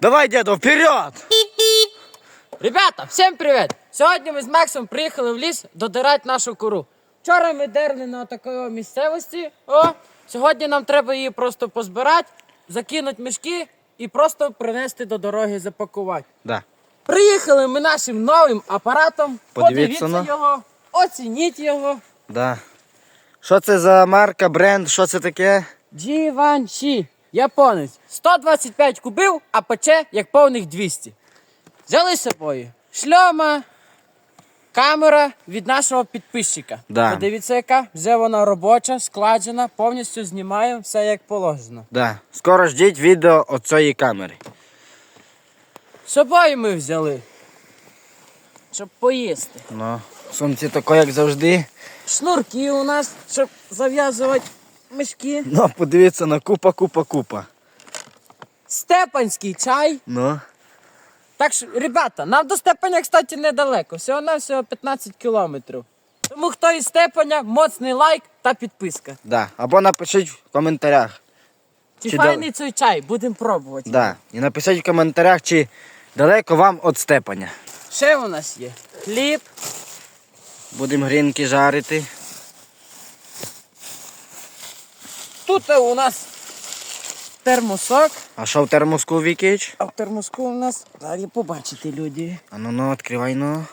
Давай, діду, вперед! Ребята, всім привіт! Сьогодні ми з Максом приїхали в ліс додирати нашу куру. Вчора ми дерли на такої місцевості. О, сьогодні нам треба її просто позбирати, закинути мішки і просто принести до дороги запакувати. Да. Приїхали ми нашим новим апаратом. Подивіться Подивіться на. його, оцініть його. Да. Що це за марка, бренд, що це таке? Givenchy. Японець. 125 кубів, а пече як повних 200. Взяли з собою шльома, камера від нашого підписчика. Да. Подивіться, яка вже вона робоча, складена, повністю знімаємо все як положено. Да. Скоро ждіть відео от цієї камери. З собою ми взяли, щоб поїсти. Ну, сумці тако, як завжди. Шнурки у нас, щоб зав'язувати мішки. Ну, подивіться на купа, купа, купа. Степанський чай. Ну. Так що, ребята, нам до Степаня, кстати, недалеко. Всього на всього 15 кілометрів. Тому хто із Степаня, моцний лайк та підписка. Да. Або напишіть в коментарях. Чи Чи файний цей чай, будемо пробувати. Да. І напишіть в коментарях, чи далеко вам від степаня. Ще у нас є хліб, Будемо грінки жарити. Тут у нас термосок, А що в термоску Вікіч? а в термоску у нас далі побачите люди. А ну ну, відкривай ну.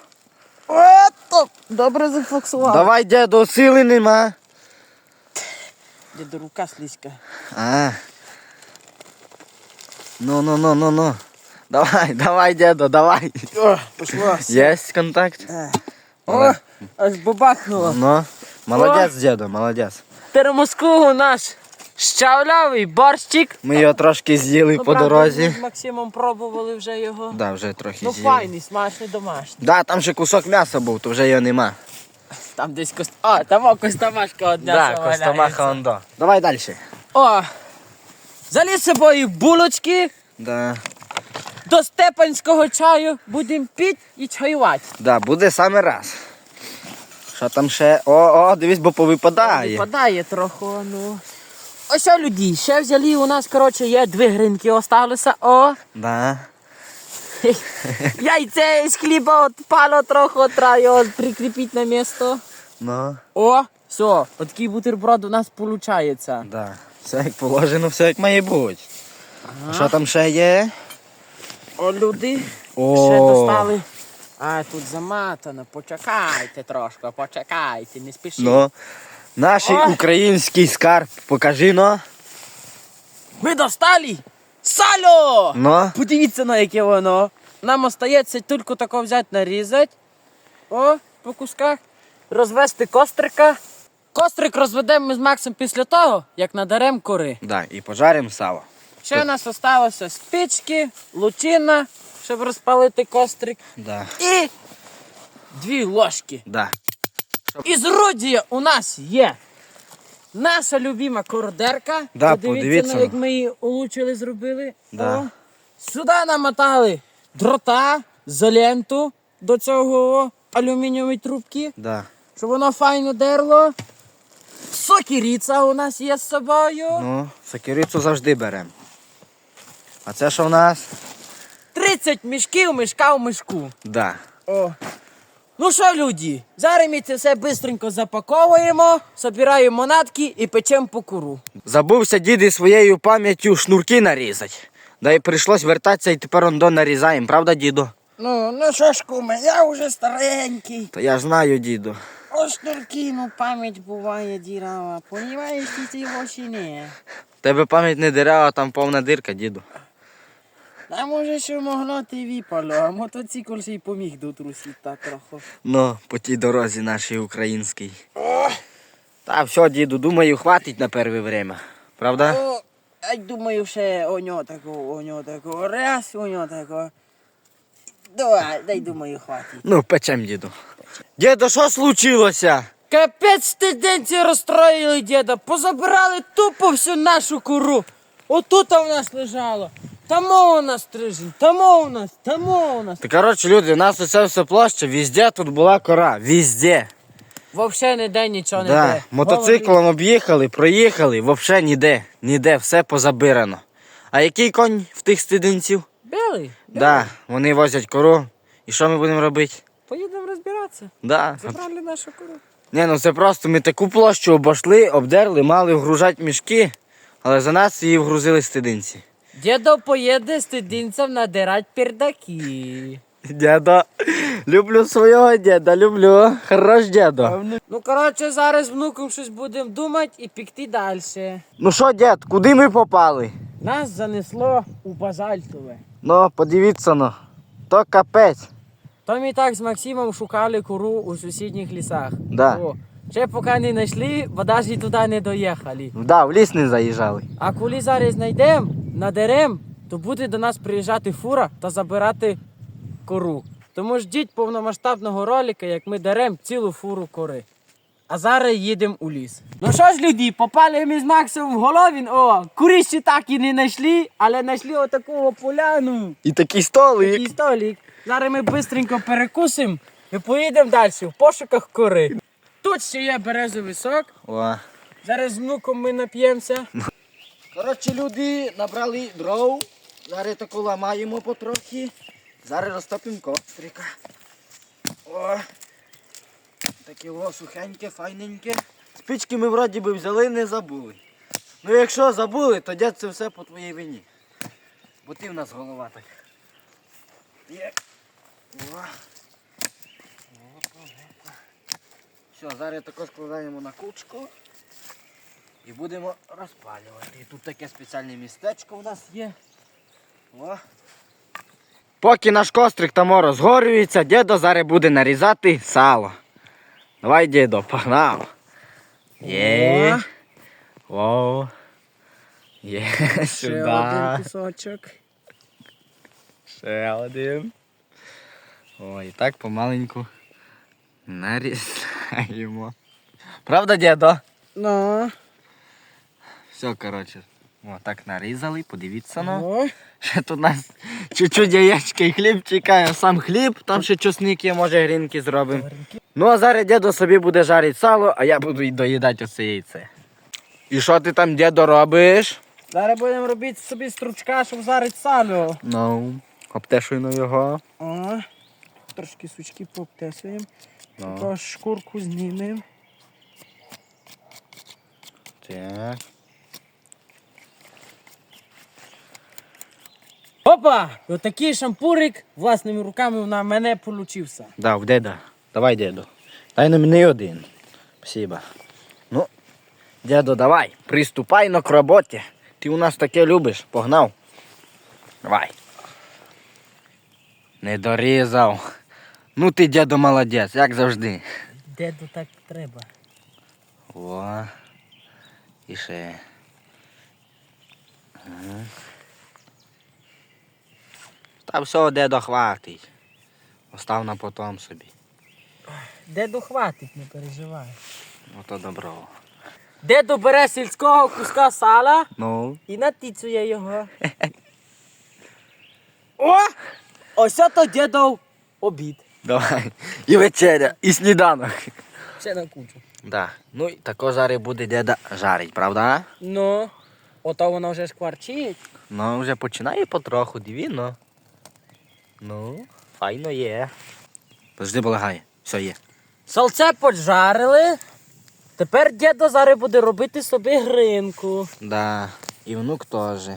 Ото, добре зафоксував. Давай, діду, сили нема. Діду, рука слизька. А. Ну, ну, ну, ну, ну. Давай, давай, діду, давай. О, пішло. Є контакт? О, аж бабахнуло. Ну. Молодець, діду, молодець. Термоску у нас щавлявий борщик. Ми його трошки з'їли Ну, по правда, дорозі. Ми з Максимом пробували вже його. Да, вже трохи Ну з'їли. файний, смачний домашній. Да, там ще кусок м'яса був, то вже його нема. Там десь кост... А, там о, костомашка одна. Да, заваляється. Костомаха ондо. Давай далі. О! Заліз з собою булочки Да. до степанського чаю. Будемо пити і чаювати. Да, буде саме раз. Що там ще? О, о, дивись, бо повипадає. Випадає трохи, ну. Ось люди, ще взяли у нас, коротше, є дві гринки осталися. О! Да. Яйце з хліба відпало трохи, треба його прикріпити на місто. Ну. О, все, такий бутерброд у нас виходить. Да. Все як положено, все як має бути. А що там ще є? О, люди О. ще достали. А, тут заматано, почекайте трошки, почекайте, не спішіть. Ну. Наш український скарб, покажи, ну. Ми достали сало! Ну. Подивіться на яке воно. Нам остається тільки тако взяти, нарізати. О, по кусках. Розвести кострика. Кострик розведемо ми з Максом після того, як надаремо кори. Да, і пожаримо сало. Ще у нас залишилося спички, лучина, щоб розпалити кострик. Да. І дві ложки. Да. Із родія у нас є наша любима кордерка. Да, Подивіться, подивіться. на, як ми її улучшили, зробили. Да. О. Сюди намотали дрота, ізоленту до цього алюмінієвої трубки, Да. щоб воно файно дерло. Сокіріця у нас є з собою. Ну, сокирицю завжди беремо. А це що в нас? 30 мішків, мішка в мішку. Да. О. Ну що, люди, зараз ми це все швидко запаковуємо, збираємо манатки і печемо по куру. Забувся діди своєю пам'яттю шнурки нарізати. Да і прийшлось вертатися і тепер ондо нарізаємо, правда, діду? Ну, ну що ж, куме, я вже старенький. Та я ж знаю, діду. Ось шнурки, ну пам'ять буває дірава. Понімаєш, ти ці не. Тебе пам'ять не дерева, там повна дирка, діду. А може, що могло ти випало, а мотоцикл ще й поміг дотрусити так трохи. Ну, по тій дорозі нашій українській. Та все, діду, думаю, хватить на перше время. Правда? О, я думаю, ще о нього такого, о нього такого, раз, о нього такого. Давай, дай думаю, хватить. Ну, печем, діду. Діду, що случилося? Капець студенці розстроїли діда, позабирали тупо всю нашу куру. Отут у нас лежало. Тому у нас стрижень, тому у нас, тому у нас. Та коротше, люди, у нас оце все площа, везде тут була кора. Везде. Вообще ніде нічого не Да. йде. Мотоциклом об'їхали, проїхали, взагалі ніде, ніде, все позабирано. А який конь в тих стидинців? сказали? Да, вони возять кору. І що ми будемо робити? Поїдемо розбиратися. Да. Забрали нашу кору. Ні, ну це просто ми таку площу обійшли, обдерли, мали вгружати мішки, але за нас її вгрузили стидинці. Дідо поїде з тидинцем надирать пердаки. Дядо, люблю свого діда, люблю. Хорош дядо. Ну, коротше, зараз з внуком щось будемо думати і пікти далі. Ну що, дід, куди ми попали? Нас занесло у базальтове. Ну, подивіться ну. То капець. То ми так з Максимом шукали кору у сусідніх лісах. Да. О, ще поки не знайшли, бо навіть туди не доїхали. Да, в ліс не заїжджали. А коли зараз знайдемо, надерем, то буде до нас приїжджати фура та забирати кору. Тому ждіть повномасштабного ролика, як ми дерем цілу фуру кори. А зараз їдемо у ліс. Ну що ж, люди, попали ми з Максом в Головін. О, куріщі так і не знайшли, але знайшли отакого поляну. І такий столик. Такий столик. Зараз ми швидко перекусимо і поїдемо далі в пошуках кори. Тут ще є березовий сок. О. Зараз з внуком ми нап'ємося. Коротше, люди набрали дров. Зараз таку ламаємо потрохи. Зараз розтопимо кострика. О. Таке о, сухеньке, файненьке. Спички ми вроді би взяли, не забули. Ну якщо забули, то дядь це все по твоїй вині. Бо ти в нас голова так. Є. О. Все, зараз тако складаємо на кучку. І будемо розпалювати. І тут таке спеціальне містечко в нас є. О. Поки наш кострик там розгорюється, дідо зараз буде нарізати сало. Давай, дідо, погнав. Є. О. Є. Сюди. кусочок. Ще один. Ой, і так помаленьку нарізаємо. Правда, дідо? Ну. Все, коротше. О, так нарізали, подивіться ну. Ще тут у нас чуть-чуть яєчка і хліб чекає, сам хліб, там ще чесник є, може грінки зробимо. Ну а зараз дідо собі буде жарити сало, а я буду доїдати оце яйце. І що ти там, дідо, робиш? Зараз будемо робити собі стручка, щоб зарити сало. Ну, обтешуємо його. О. Трошки сучки пообтесуємо. Ну, шкурку знімемо. так. Опа! Отакий шампурик власними руками на мене получився. Да, в деда. Давай, дедо. Дай на мене один. Спасибо. Ну, дедо, давай, приступай но к роботі. Ти у нас таке любиш. Погнав. Давай. Не дорізав. Ну ти, дедо, молодець, як завжди. Деду так треба. О. І ще. Ага. Та все, дедо, хватить. Остав на потом собі. Деду хватить, не переживай. Ото добро. Деду бере сільського куска сала Ну. і натицює його. О! Ось то дедов обід. Давай. І вечеря, і сніданок. Все на кучу. Да. Ну і тако зараз буде деда жарить, правда? Ну, ото воно вже шкварчить. Ну, вже починає потроху, диві, ну. Файно є. Подожди, полагає. Все є. Салце поджарили. Тепер дідо зараз буде робити собі гринку. Да. І внук теж.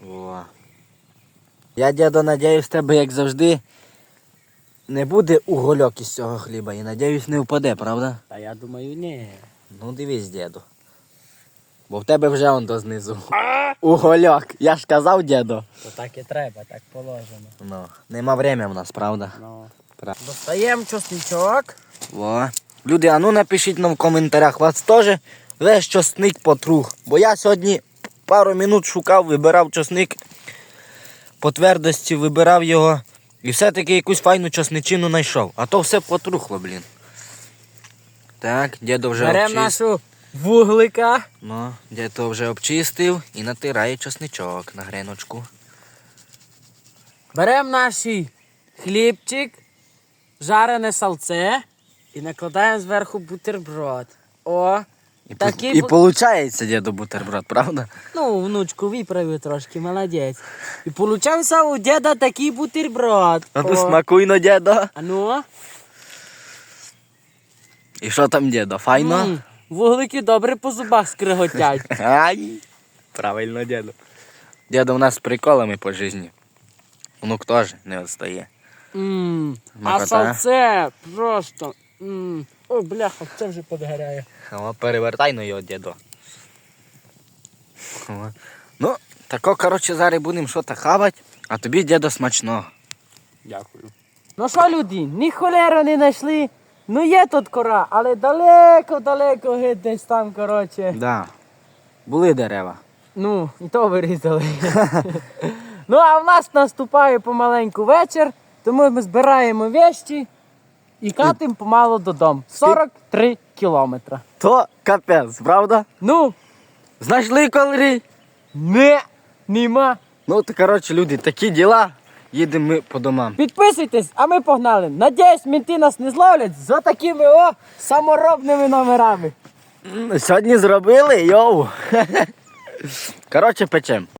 Во. Я, дядо, надіюсь, в тебе, як завжди, не буде угольок із цього хліба. І надіюсь, не впаде, правда? Та я думаю, ні. Ну дивись, діду. Бо в тебе вже он до знизу. Угольок. Я ж казав, діду. То так і треба, так положено. Ну, нема время в нас, правда? Ну. Достаємо чесничок. Во. Люди, а ну напишіть нам в коментарях, вас теж весь чосник потрух. Бо я сьогодні пару минут шукав, вибирав чосник. По твердості вибирав його. І все-таки якусь файну чосничину знайшов. А то все потрухло, блін. Так, дідо вже Беремо нашу вуглика. Ну, дідо вже обчистив і натирає чосничок на гриночку. Беремо наш хлібчик, жарене салце і накладаємо зверху бутерброд. О, І, Такий і получається, діду, бутерброд, правда? Ну, внучку виправив трошки, молодець. І получався у діда такий бутерброд. А ну смакуйно, дідо. А ну? І що там, дідо, файно? М, Вуглики добре по зубах скриготять. Ай, правильно, діду. Діду у нас з приколами по житті. Внук теж не відстає. М, А салце просто. м. О, бляха, це вже подгоряє. О, перевертай ну його, діду. О. Ну, тако, коротше, зараз будемо щось хавати, а тобі, дідо, смачного. Дякую. Ну що, люди, ні холера не знайшли. Ну є тут кора, але далеко-далеко геть десь там, коротше. Да. Були дерева. Ну, і то вирізали. ну, а в нас наступає помаленьку вечір, тому ми збираємо вещі і катимо помалу додому. 43 кілометри. То капець, правда? Ну, Знайшли колері? не, нема. Ну, то, коротше, люди, такі діла. Їдемо ми по домам. Підписуйтесь, а ми погнали. Надіюсь, мінти нас не зловлять за такими о саморобними номерами. Сьогодні зробили, йоу. Коротше, печем.